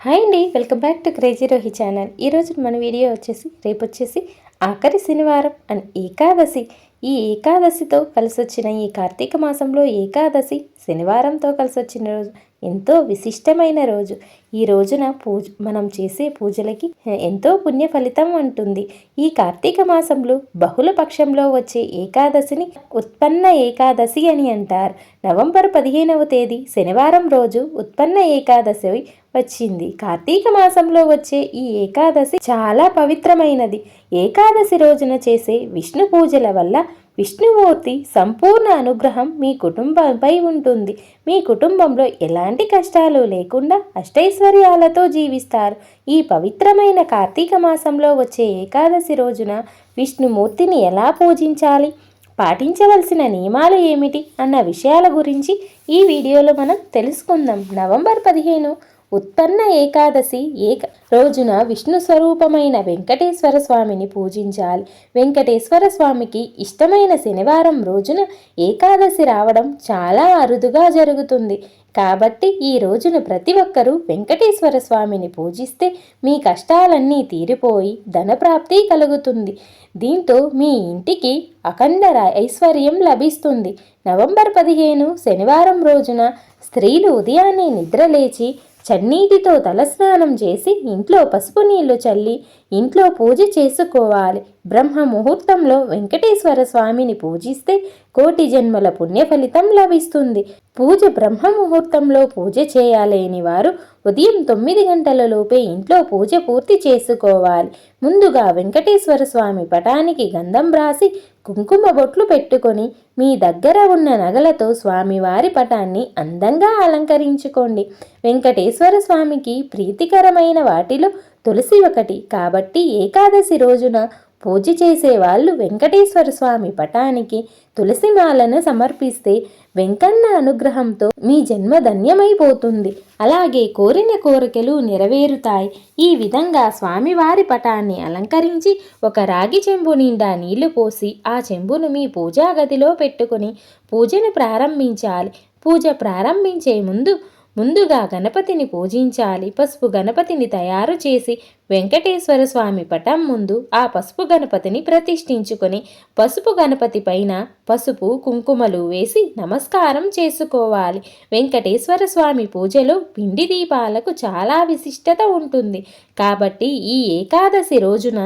Hi అండి welcome back to crazy Rohi channel. ఈరోజు మన వీడియో వచ్చేసి రేపు వచ్చేసి ఆఖరి శనివారం అండ్ ఏకాదశి. ఈ ఏకాదశితో కలిసి వచ్చిన ఈ కార్తీక మాసంలో ఏకాదశి శనివారంతో కలిసి వచ్చిన రోజు ఎంతో విశిష్టమైన రోజు. ఈ రోజున పూజ మనం చేసే పూజలకి ఎంతో పుణ్య ఫలితం ఉంటుంది. ఈ కార్తీక మాసంలో బహుళ పక్షంలో వచ్చే ఏకాదశిని ఉత్పన్న ఏకాదశి అని అంటారు. నవంబర్ పదిహేనవ తేదీ శనివారం రోజు ఉత్పన్న ఏకాదశి వచ్చింది. కార్తీక మాసంలో వచ్చే ఈ ఏకాదశి చాలా పవిత్రమైనది. ఏకాదశి రోజున చేసే విష్ణు పూజల వల్ల విష్ణుమూర్తి సంపూర్ణ అనుగ్రహం మీ కుటుంబంపై ఉంటుంది. మీ కుటుంబంలో ఎలాంటి కష్టాలు లేకుండా అష్టైశ్వర్యాలతో జీవిస్తారు. ఈ పవిత్రమైన కార్తీక మాసంలో వచ్చే ఏకాదశి రోజున విష్ణుమూర్తిని ఎలా పూజించాలి? పాటించవలసిన నియమాలు ఏమిటి? అన్న విషయాల గురించి ఈ వీడియోలో మనం తెలుసుకుందాం. నవంబర్ పదిహేను ఉత్పన్న ఏకాదశి ఏక రోజున విష్ణు స్వరూపమైన వెంకటేశ్వర స్వామిని పూజించాలి. వెంకటేశ్వర స్వామికి ఇష్టమైన శనివారం రోజున ఏకాదశి రావడం చాలా అరుదుగా జరుగుతుంది. కాబట్టి ఈ రోజున ప్రతి ఒక్కరూ వెంకటేశ్వర స్వామిని పూజిస్తే మీ కష్టాలన్నీ తీరిపోయి ధనప్రాప్తి కలుగుతుంది. దీంతో మీ ఇంటికి అఖండ ఐశ్వర్యం లభిస్తుంది. నవంబర్ పదిహేను శనివారం రోజున స్త్రీలు ఉదయాన్నే నిద్రలేచి చన్నీటితో తలస్నానం చేసి ఇంట్లో పసుపు నీళ్ళు చల్లి ఇంట్లో పూజ చేసుకోవాలి. బ్రహ్మ ముహూర్తంలో వెంకటేశ్వర స్వామిని పూజిస్తే కోటి జన్మల పుణ్య ఫలితం లభిస్తుంది. పూజ బ్రహ్మ ముహూర్తంలో పూజ చేయాలేని వారు ఉదయం తొమ్మిది గంటల లోపే ఇంట్లో పూజ పూర్తి చేసుకోవాలి. ముందుగా వెంకటేశ్వర స్వామి పటానికి గంధం రాసి కుంకుమ బొట్లు పెట్టుకొని మీ దగ్గర ఉన్న నగలతో స్వామివారి పటాన్ని అందంగా అలంకరించుకోండి. వెంకటేశ్వర స్వామికి ప్రీతికరమైన వాటిలో తులసి ఒకటి. కాబట్టి ఏకాదశి రోజున పూజ చేసే వాళ్ళు వెంకటేశ్వర స్వామి పటానికి తులసిమాలను సమర్పిస్తే వెంకన్న అనుగ్రహంతో మీ జన్మ ధన్యమైపోతుంది. అలాగే కోరిన కోరికలు నెరవేరుతాయి. ఈ విధంగా స్వామివారి పటాన్ని అలంకరించి ఒక రాగి చెంబు నిండా నీళ్ళు పోసి ఆ చెంబును మీ పూజా గదిలో పెట్టుకుని పూజను ప్రారంభించాలి. పూజ ప్రారంభించే ముందు ముందుగా గణపతిని పూజించాలి. పసుపు గణపతిని తయారు చేసి వెంకటేశ్వర స్వామి పటం ముందు ఆ పసుపు గణపతిని ప్రతిష్ఠించుకొని పసుపు గణపతి పైన పసుపు కుంకుమలు వేసి నమస్కారం చేసుకోవాలి. వెంకటేశ్వర స్వామి పూజలో పిండి దీపాలకు చాలా విశిష్టత ఉంటుంది. కాబట్టి ఈ ఏకాదశి రోజున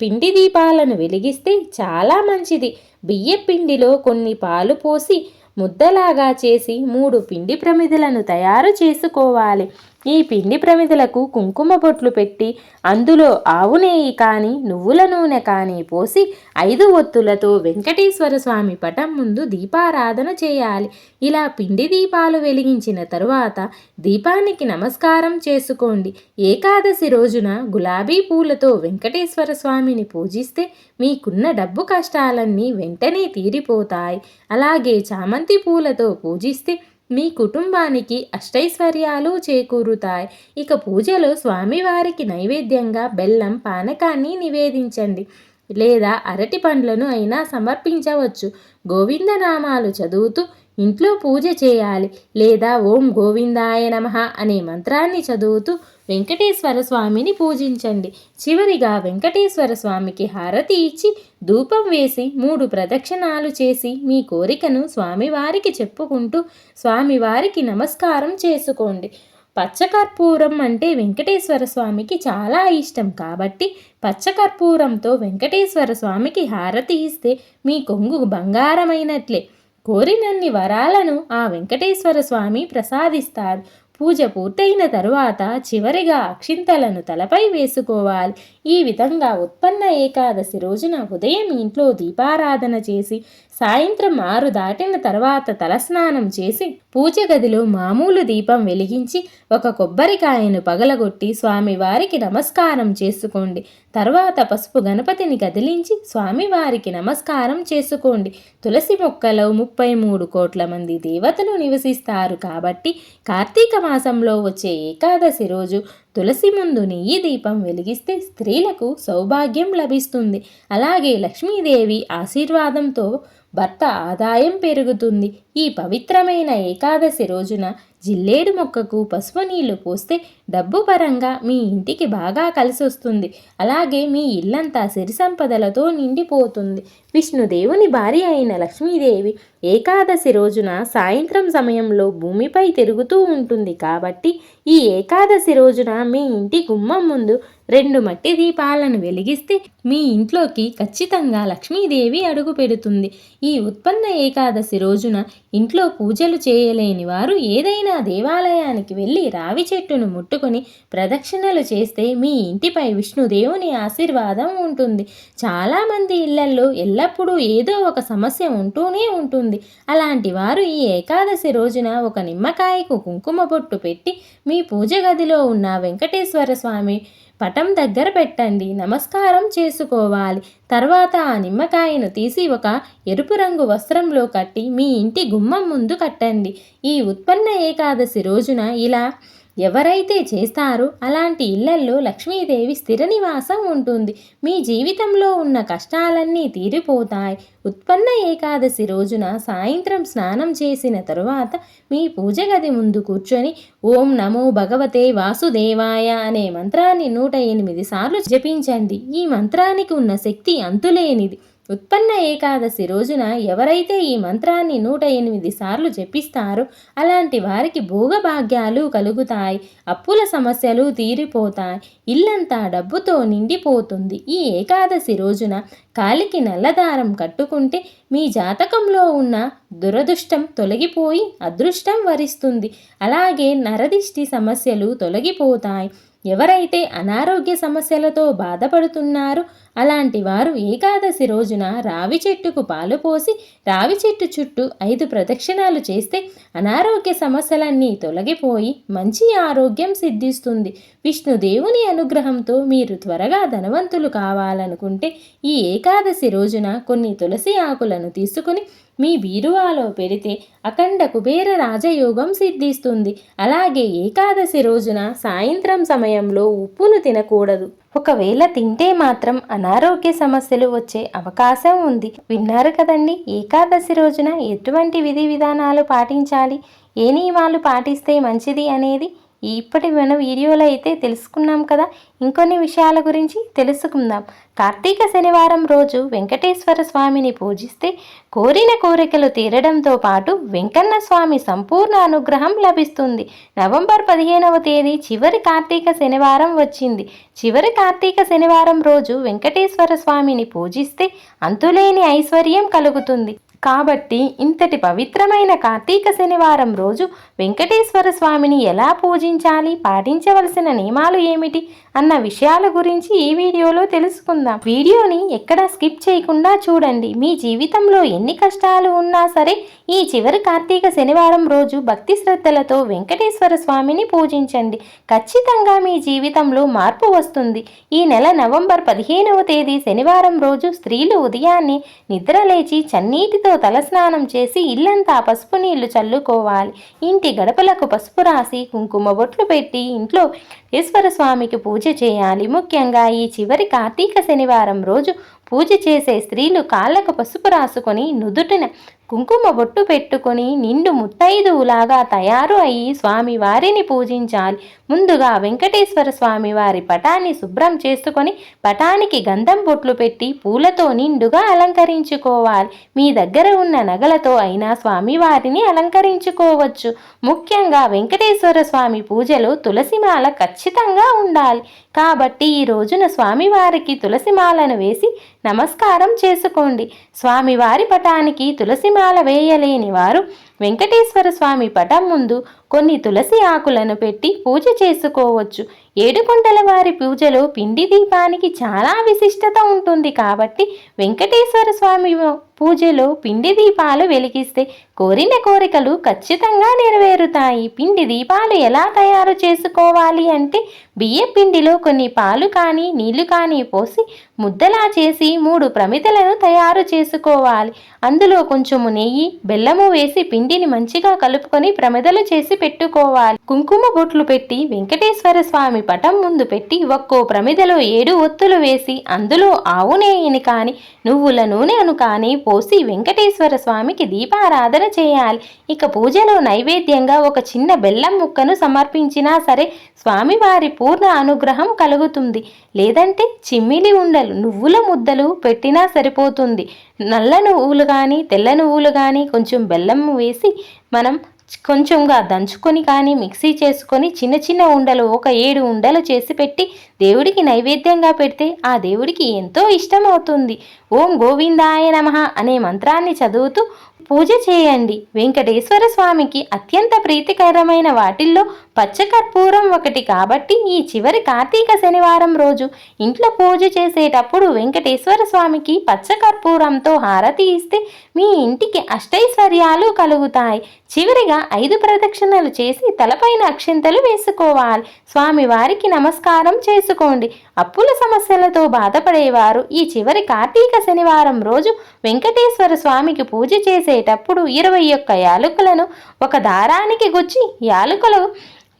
పిండి దీపాలను వెలిగిస్తే చాలా మంచిది. బియ్య పిండిలో కొన్ని పాలు పోసి ముద్దలాగా చేసి మూడు పిండి ప్రమిదలను తయారు చేసుకోవాలి. ఈ పిండి ప్రమిదలకు కుంకుమ బొట్లు పెట్టి అందులో ఆవు నెయ్యి కానీ నువ్వుల నూనె కానీ పోసి ఐదు ఒత్తులతో వెంకటేశ్వర స్వామి పటం ముందు దీపారాధన చేయాలి. ఇలా పిండి దీపాలు వెలిగించిన తరువాత దీపానికి నమస్కారం చేసుకోండి. ఏకాదశి రోజున గులాబీ పూలతో వెంకటేశ్వర స్వామిని పూజిస్తే మీకున్న డబ్బు కష్టాలన్నీ వెంటనే తీరిపోతాయి. అలాగే చామంతి పూలతో పూజిస్తే మీ కుటుంబానికి అష్టైశ్వర్యాలు చేకూరుతాయి. ఇక పూజలో స్వామివారికి నైవేద్యంగా బెల్లం పానకాన్ని నివేదించండి. లేదా అరటి పండ్లను అయినా సమర్పించవచ్చు. గోవిందనామాలు చదువుతూ ఇంట్లో పూజ చేయాలి లేదా ఓం గోవిందాయ నమ అనే మంత్రాన్ని చదువుతూ వెంకటేశ్వర స్వామిని పూజించండి. చివరిగా వెంకటేశ్వర స్వామికి హారతి ఇచ్చి ధూపం వేసి మూడు ప్రదక్షిణాలు చేసి మీ కోరికను స్వామివారికి చెప్పుకుంటూ స్వామివారికి నమస్కారం చేసుకోండి. పచ్చకర్పూరం అంటే వెంకటేశ్వర స్వామికి చాలా ఇష్టం కాబట్టి పచ్చకర్పూరంతో వెంకటేశ్వర స్వామికి హారతి ఇస్తే మీ కొంగు బంగారమైనట్లే. కోరినన్ని వరాలను ఆ వెంకటేశ్వర స్వామి ప్రసాదిస్తారు. పూజ పూర్తయిన తరువాత చివరిగా అక్షింతలను తలపై వేసుకోవాలి. ఈ విధంగా ఉత్పన్న ఏకాదశి రోజున ఉదయం ఇంట్లో దీపారాధన చేసి సాయంత్రం ఆరు దాటిన తర్వాత తలస్నానం చేసి పూజ గదిలో మామూలు దీపం వెలిగించి ఒక కొబ్బరికాయను పగలగొట్టి స్వామివారికి నమస్కారం చేసుకోండి. తర్వాత పసుపు గణపతిని కదిలించి స్వామివారికి నమస్కారం చేసుకోండి. తులసి మొక్కలో ముప్పై మూడు కోట్ల మంది దేవతలు నివసిస్తారు కాబట్టి కార్తీక మాసంలో వచ్చే ఏకాదశి రోజు తులసి ముందు నెయ్యి దీపం వెలిగిస్తే స్త్రీలకు సౌభాగ్యం లభిస్తుంది. అలాగే లక్ష్మీదేవి ఆశీర్వాదంతో భర్త ఆదాయం పెరుగుతుంది. ఈ పవిత్రమైన ఏకాదశి రోజున జిల్లేడు మొక్కకు పసుపు నీళ్ళు పోస్తే డబ్బు పరంగా మీ ఇంటికి బాగా కలిసి వస్తుంది. అలాగే మీ ఇల్లంతా సిరి సంపదలతో నిండిపోతుంది. విష్ణుదేవుని భార్య అయిన లక్ష్మీదేవి ఏకాదశి రోజున సాయంత్రం సమయంలో భూమిపై తిరుగుతూ ఉంటుంది కాబట్టి ఈ ఏకాదశి రోజున మీ ఇంటి గుమ్మం ముందు రెండు మట్టి దీపాలను వెలిగిస్తే మీ ఇంట్లోకి ఖచ్చితంగా లక్ష్మీదేవి అడుగు పెడుతుంది. ఈ ఉత్పన్న ఏకాదశి రోజున ఇంట్లో పూజలు చేయలేని వారు ఏదైనా దేవాలయానికి వెళ్ళి రావి చెట్టును ముట్టుకొని ప్రదక్షిణలు చేస్తే మీ ఇంటిపై విష్ణుదేవుని ఆశీర్వాదం ఉంటుంది. చాలామంది ఇళ్ళల్లో ఎల్లప్పుడూ ఏదో ఒక సమస్య ఉంటూనే ఉంటుంది. అలాంటి వారు ఈ ఏకాదశి రోజున ఒక నిమ్మకాయకు కుంకుమ బొట్టు పెట్టి మీ పూజ గదిలో ఉన్న వెంకటేశ్వర స్వామి పటం దగ్గర పెట్టండి. నమస్కారం చేసుకోవాలి. తర్వాత ఆ నిమ్మకాయను తీసి ఒక ఎరుపు రంగు వస్త్రంలో కట్టి మీ ఇంటి గుమ్మం ముందు కట్టండి. ఈ ఉత్పన్న ఏకాదశి రోజున ఇలా ఎవరైతే చేస్తారో అలాంటి ఇళ్ళల్లో లక్ష్మీదేవి స్థిర నివాసం ఉంటుంది. మీ జీవితంలో ఉన్న కష్టాలన్నీ తీరిపోతాయి. ఉత్పన్న ఏకాదశి రోజున సాయంత్రం స్నానం చేసిన తరువాత మీ పూజ గది ముందు కూర్చొని ఓం నమో భగవతే వాసుదేవాయ అనే మంత్రాన్ని నూట ఎనిమిది సార్లు జపించండి. ఈ మంత్రానికి ఉన్న శక్తి అంతులేనిది. ఉత్పన్న ఏకాదశి రోజున ఎవరైతే ఈ మంత్రాన్ని నూట ఎనిమిది సార్లు జపిస్తారో అలాంటి వారికి భోగభాగ్యాలు కలుగుతాయి అప్పుల సమస్యలు తీరిపోతాయి ఇల్లంతా డబ్బుతో నిండిపోతుంది. ఈ ఏకాదశి రోజున కాలికి నల్లదారం కట్టుకుంటే మీ జాతకంలో ఉన్న దురదృష్టం తొలగిపోయి అదృష్టం వరిస్తుంది. అలాగే నరదిష్టి సమస్యలు తొలగిపోతాయి. ఎవరైతే అనారోగ్య సమస్యలతో బాధపడుతున్నారో అలాంటి వారు ఏకాదశి రోజున రావి చెట్టుకు పాలు పోసి రావి చెట్టు చుట్టూ ఐదు ప్రదక్షిణాలు చేస్తే అనారోగ్య సమస్యలన్నీ తొలగిపోయి మంచి ఆరోగ్యం సిద్ధిస్తుంది. విష్ణుదేవుని అనుగ్రహంతో మీరు త్వరగా ధనవంతులు కావాలనుకుంటే ఈ ఏకాదశి రోజున కొన్ని తులసి ఆకులను తీసుకుని మీ బీరువాలో పెడితే అఖండ కుబేర రాజయోగం సిద్ధిస్తుంది. అలాగే ఏకాదశి రోజున సాయంత్రం సమయంలో ఉప్పును తినకూడదు. ఒకవేళ తింటే మాత్రం అనారోగ్య సమస్యలు వచ్చే అవకాశం ఉంది. విన్నారు కదండి ఏకాదశి రోజున ఎటువంటి విధి విధానాలు పాటించాలి? ఏ నియమాలు పాటిస్తే మంచిది అనేది ఇప్పటి మన వీడియోలో అయితే తెలుసుకున్నాం కదా. ఇంకొన్ని విషయాల గురించి తెలుసుకుందాం. కార్తీక శనివారం రోజు వెంకటేశ్వర స్వామిని పూజిస్తే కోరిన కోరికలు తీరడంతో పాటు వెంకన్న స్వామి సంపూర్ణ అనుగ్రహం లభిస్తుంది. నవంబర్ పదిహేనవ తేదీ చివరి కార్తీక శనివారం వచ్చింది. చివరి కార్తీక శనివారం రోజు వెంకటేశ్వర స్వామిని పూజిస్తే అంతులేని ఐశ్వర్యం కలుగుతుంది. కాబట్టి ఇంతటి పవిత్రమైన కార్తీక శనివారం రోజు వెంకటేశ్వర స్వామిని ఎలా పూజించాలి పాటించవలసిన నియమాలు ఏమిటి అన్న విషయాల గురించి ఈ వీడియోలో తెలుసుకుందాం. వీడియోని ఎక్కడా స్కిప్ చేయకుండా చూడండి. మీ జీవితంలో ఎన్ని కష్టాలు ఉన్నా సరే ఈ చివరి కార్తీక శనివారం రోజు భక్తి శ్రద్ధలతో వెంకటేశ్వర స్వామిని పూజించండి. ఖచ్చితంగా మీ జీవితంలో మార్పు వస్తుంది. ఈ నెల నవంబర్ పదిహేనవ తేదీ శనివారం రోజు స్త్రీలు ఉదయాన్నే నిద్రలేచి చన్నీటితో తలస్నానం చేసి ఇల్లంతా పసుపు నీళ్ళు చల్లుకోవాలి. ఇంటి గడపలకు పసుపు రాసి కుంకుమ బొట్లు పెట్టి ఇంట్లో ఈశ్వర స్వామికి పూజ చేయాలి. ముఖ్యంగా ఈ చివరి కార్తీక శనివారం రోజు పూజ చేసే స్త్రీలు కాళ్ళకు పసుపు రాసుకొని నుదుటిన కుంకుమ బొట్టు పెట్టుకొని నిండు ముత్తైదువులాగా తయారు అయ్యి స్వామి వారిని పూజించాలి. ముందుగా వెంకటేశ్వర స్వామి వారి పటాన్ని శుభ్రం చేసుకొని పటానికి గంధం బొట్లు పెట్టి పూలతో నిండుగా అలంకరించుకోవాలి. మీ దగ్గర ఉన్న నగలతో అయినా స్వామి వారిని అలంకరించుకోవచ్చు. ముఖ్యంగా వెంకటేశ్వర స్వామి పూజలో తులసిమాల ఖచ్చితంగా ఉండాలి. కాబట్టి ఈ రోజున స్వామివారికి తులసిమాలను వేసి నమస్కారం చేసుకోండి. స్వామివారి పటానికి తులసిమాల వేయలేని వారు వెంకటేశ్వర స్వామి పటం ముందు కొన్ని తులసి ఆకులను పెట్టి పూజ చేసుకోవచ్చు. ఏడుకొండల వారి పూజలో పిండి దీపానికి చాలా విశిష్టత ఉంటుంది కాబట్టి వెంకటేశ్వర స్వామి పూజలో పిండి దీపాలు వెలిగిస్తే కోరిన కోరికలు ఖచ్చితంగా నెరవేరుతాయి. పిండి దీపాలు ఎలా తయారు చేసుకోవాలి అంటే బియ్య పిండిలో కొన్ని పాలు కానీ నీళ్ళు కానీ పోసి ముద్దలా చేసి మూడు ప్రమిదలను తయారు చేసుకోవాలి. అందులో కొంచెము నెయ్యి బెల్లము వేసి పిండిని మంచిగా కలుపుకొని ప్రమిదలు చేసి పెట్టుకోవాలి. కుంకుమ బొట్లు పెట్టి వెంకటేశ్వర స్వామి పటం ముందు పెట్టి ఒక్కో ప్రమిదలో ఏడు ఒత్తులు వేసి అందులో ఆవు నెయ్యిని కాని నువ్వుల నూనెను కానీ పోసి వెంకటేశ్వర స్వామికి దీపారాధన చేయాలి. ఇక పూజలో నైవేద్యంగా ఒక చిన్న బెల్లం ముక్కను సమర్పించినా సరే స్వామివారి పూర్ణ అనుగ్రహం కలుగుతుంది. లేదంటే చిమ్మిలి ఉండలు. నువ్వుల ముద్దలు పెట్టినా సరిపోతుంది. నల్ల నువ్వులు కానీ తెల్ల నువ్వులు కానీ కొంచెం బెల్లం వేసి మనం కొంచెంగా దంచుకొని కానీ మిక్సీ చేసుకొని చిన్న చిన్న ఉండలు ఒక ఏడు ఉండలు చేసి పెట్టి దేవుడికి నైవేద్యంగా పెడితే ఆ దేవుడికి ఎంతో ఇష్టం అవుతుంది ఓం గోవిందాయ నమ అనే మంత్రాన్ని చదువుతూ పూజ చేయండి. వెంకటేశ్వర స్వామికి అత్యంత ప్రీతికరమైన వాటిల్లో పచ్చకర్పూరం ఒకటి కాబట్టి ఈ చివరి కార్తీక శనివారం రోజు ఇంట్లో పూజ చేసేటప్పుడు వెంకటేశ్వర స్వామికి పచ్చకర్పూరంతో హారతి ఇస్తే మీ ఇంటికి అష్టైశ్వర్యాలు కలుగుతాయి. చివరిగా ఐదు ప్రదక్షిణలు చేసి తలపైన అక్షింతలు వేసుకోవాలి. స్వామి వారికి నమస్కారం చేసుకోండి. అప్పుల సమస్యలతో బాధపడేవారు. ఈ చివరి కార్తీక శనివారం రోజు వెంకటేశ్వర స్వామికి పూజ చేసేటప్పుడు ఇరవై ఒక్క యాలకులను ఒక దారానికి గుచ్చి యాలకులు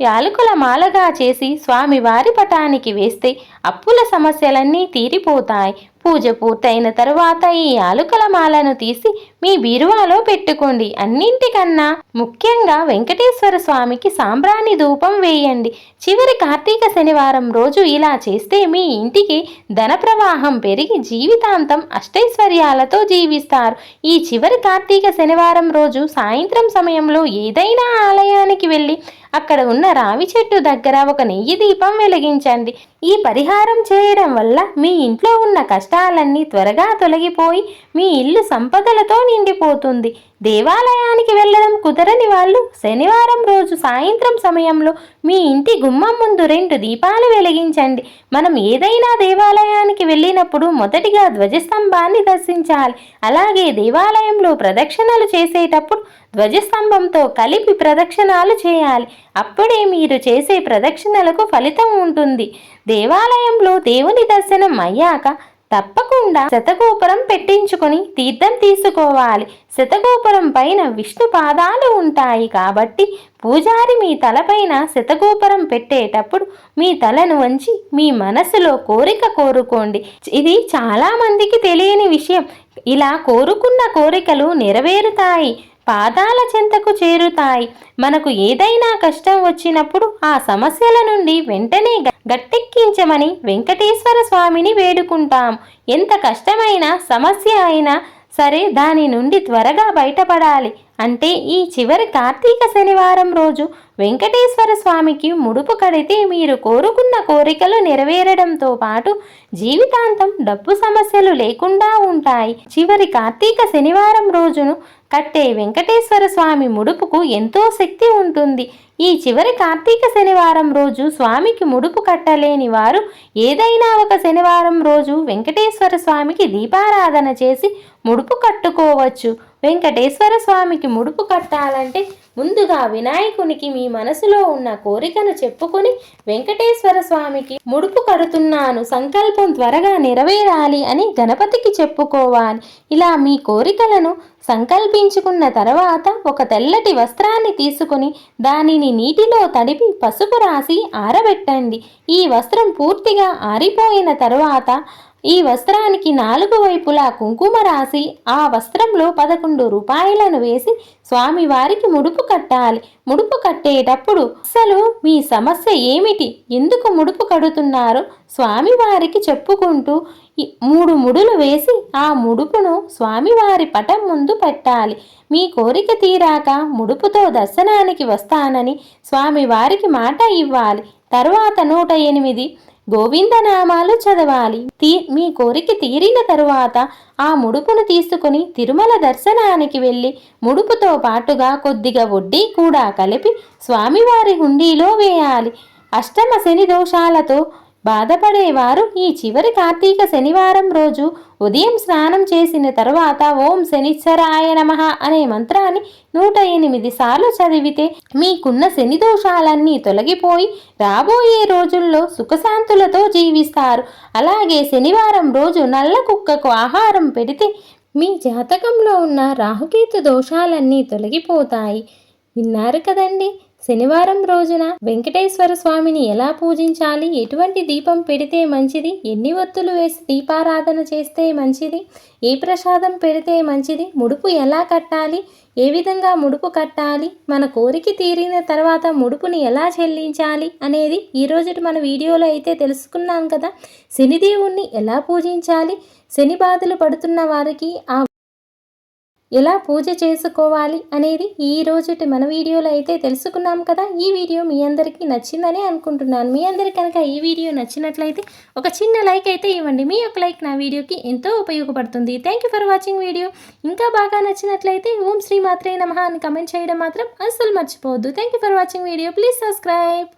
యాలకుల మాలగా చేసి స్వామివారి పటానికి వేస్తే అప్పుల సమస్యలన్నీ తీరిపోతాయి. పూజ పూర్తయిన తరువాత ఈ యాలుకల మాలను తీసి మీ బీరువాలో పెట్టుకోండి. అన్నింటికన్నా ముఖ్యంగా వెంకటేశ్వర స్వామికి సాంబ్రాణి ధూపం వేయండి. చివరి కార్తీక శనివారం రోజు ఇలా చేస్తే మీ ఇంటికి ధన ప్రవాహం పెరిగి జీవితాంతం అష్టైశ్వర్యాలతో జీవిస్తారు. ఈ చివరి కార్తీక శనివారం రోజు సాయంత్రం సమయంలో ఏదైనా ఆలయానికి వెళ్ళి అక్కడ ఉన్న రావి చెట్టు దగ్గర ఒక నెయ్యి దీపం వెలిగించండి. ఈ పరిహారం చేయడం వల్ల మీ ఇంట్లో ఉన్న కష్టాలన్నీ త్వరగా తొలగిపోయి మీ ఇల్లు సంపదలతో నిండిపోతుంది. దేవాలయానికి వెళ్ళడం కుదరని వాళ్ళు శనివారం రోజు సాయంత్రం సమయంలో మీ ఇంటి గుమ్మం ముందు రెండు దీపాలు వెలిగించండి. మనం ఏదైనా దేవాలయానికి వెళ్ళినప్పుడు మొదటిగా ధ్వజస్తంభాన్ని దర్శించాలి. అలాగే దేవాలయంలో ప్రదక్షిణలు చేసేటప్పుడు ధ్వజస్తంభంతో కలిపి ప్రదక్షిణాలు చేయాలి. అప్పుడే మీరు చేసే ప్రదక్షిణలకు ఫలితం ఉంటుంది. దేవాలయంలో దేవుని దర్శనం అయ్యాక తప్పకుండా శతగోపురం పెట్టించుకొని తీర్థం తీసుకోవాలి. శతగోపురం పైన విష్ణు పాదాలు ఉంటాయి కాబట్టి పూజారి మీ తలపైన శతగోపురం పెట్టేటప్పుడు మీ తలను వంచి మీ మనసులో కోరిక కోరుకోండి. ఇది చాలా మందికి తెలియని విషయం. ఇలా కోరుకున్న కోరికలు నెరవేరుతాయి. పాదాల చెంతకు చేరుతాయి. మనకు ఏదైనా కష్టం వచ్చినప్పుడు ఆ సమస్యల నుండి వెంటనే గట్టెక్కించమని వెంకటేశ్వర స్వామిని వేడుకుంటాం. ఎంత కష్టమైన సమస్య అయినా సరే దాని నుండి త్వరగా బయటపడాలి. అంటే ఈ చివరి కార్తీక శనివారం రోజు వెంకటేశ్వర స్వామికి ముడుపు కడితే మీరు కోరుకున్న కోరికలు నెరవేరడంతో పాటు జీవితాంతం డబ్బు సమస్యలు లేకుండా ఉంటాయి. చివరి కార్తీక శనివారం రోజును కట్టే వెంకటేశ్వర స్వామి ముడుపుకు ఎంతో శక్తి ఉంటుంది. ఈ చివరి కార్తీక శనివారం రోజు స్వామికి ముడుపు కట్టలేని వారు ఏదైనా ఒక శనివారం రోజు వెంకటేశ్వర స్వామికి దీపారాధన చేసి ముడుపు కట్టుకోవచ్చు. వెంకటేశ్వర స్వామికి ముడుపు కట్టాలంటే ముందుగా వినాయకునికి మీ మనసులో ఉన్న కోరికను చెప్పుకుని వెంకటేశ్వర స్వామికి ముడుపు కడుతున్నాను సంకల్పం త్వరగా నెరవేరాలి అని గణపతికి చెప్పుకోవాలి. ఇలా మీ కోరికలను సంకల్పించుకున్న తర్వాత ఒక తెల్లటి వస్త్రాన్ని తీసుకుని దానిని నీటిలో తడిపి పసుపు రాసి ఆరబెట్టండి. ఈ వస్త్రం పూర్తిగా ఆరిపోయిన తర్వాత ఈ వస్త్రానికి నాలుగు వైపులా కుంకుమ రాసి ఆ వస్త్రంలో పదకొండు రూపాయలను వేసి స్వామివారికి ముడుపు కట్టాలి. ముడుపు కట్టేటప్పుడు అసలు మీ సమస్య ఏమిటి? ఎందుకు ముడుపు కడుతున్నారు? స్వామివారికి చెప్పుకుంటూ మూడు ముడులు వేసి ఆ ముడుపును స్వామివారి పటం ముందు పెట్టాలి. మీ కోరిక తీరాక ముడుపుతో దర్శనానికి వస్తానని స్వామివారికి మాట ఇవ్వాలి. తరువాత నూట ఎనిమిది గోవిందనామాలు చదవాలి. తీ మీ కోరిక తీరిన తరువాత ఆ ముడుపును తీసుకుని తిరుమల దర్శనానికి వెళ్ళి ముడుపుతో పాటుగా కొద్దిగా వడ్డీ కూడా కలిపి స్వామివారి హుండీలో వేయాలి. అష్టమ శని దోషాలతో బాధపడేవారు ఈ చివరి కార్తీక శనివారం రోజు ఉదయం స్నానం చేసిన తరువాత ఓం శనిశ్వరాయ నమ అనే మంత్రాన్ని నూట ఎనిమిది సార్లు చదివితే మీకున్న శని దోషాలన్నీ తొలగిపోయి రాబోయే రోజుల్లో సుఖశాంతులతో జీవిస్తారు. అలాగే శనివారం రోజు నల్ల కుక్కకు ఆహారం పెడితే మీ జాతకంలో ఉన్న రాహుకేతు దోషాలన్నీ తొలగిపోతాయి. విన్నారు కదండి? శనివారం రోజున వెంకటేశ్వర స్వామిని ఎలా పూజించాలి? ఎటువంటి దీపం పెడితే మంచిది? ఎన్ని ఒత్తులు వేసి దీపారాధన చేస్తే మంచిది? ఏ ప్రసాదం పెడితే మంచిది? ముడుపు ఎలా కట్టాలి? ఏ విధంగా ముడుపు కట్టాలి? మన కోరిక తీరిన తర్వాత ముడుపుని ఎలా చెల్లించాలి? అనేది ఈరోజు మన వీడియోలో అయితే తెలుసుకున్నాం కదా. శనిదేవుణ్ణి ఎలా పూజించాలి? శని బాధలు పడుతున్న వారికి ఆ ఎలా పూజ చేసుకోవాలి అనేది ఈ రోజుటి మన వీడియోలో అయితే తెలుసుకున్నాం కదా. ఈ వీడియో మీ అందరికీ నచ్చిందని అనుకుంటున్నాను. మీ అందరికీ కనుక ఈ వీడియో నచ్చినట్లయితే ఒక చిన్న లైక్ అయితే ఇవ్వండి. మీ యొక్క లైక్ నా వీడియోకి ఎంతో ఉపయోగపడుతుంది. Thank you for watching video ఇంకా బాగా నచ్చినట్లయితే ఓం శ్రీ మాత్రే నమః అని కమెంట్ చేయడం మాత్రం అస్సలు మర్చిపోవద్దు. Thank you for watching video please subscribe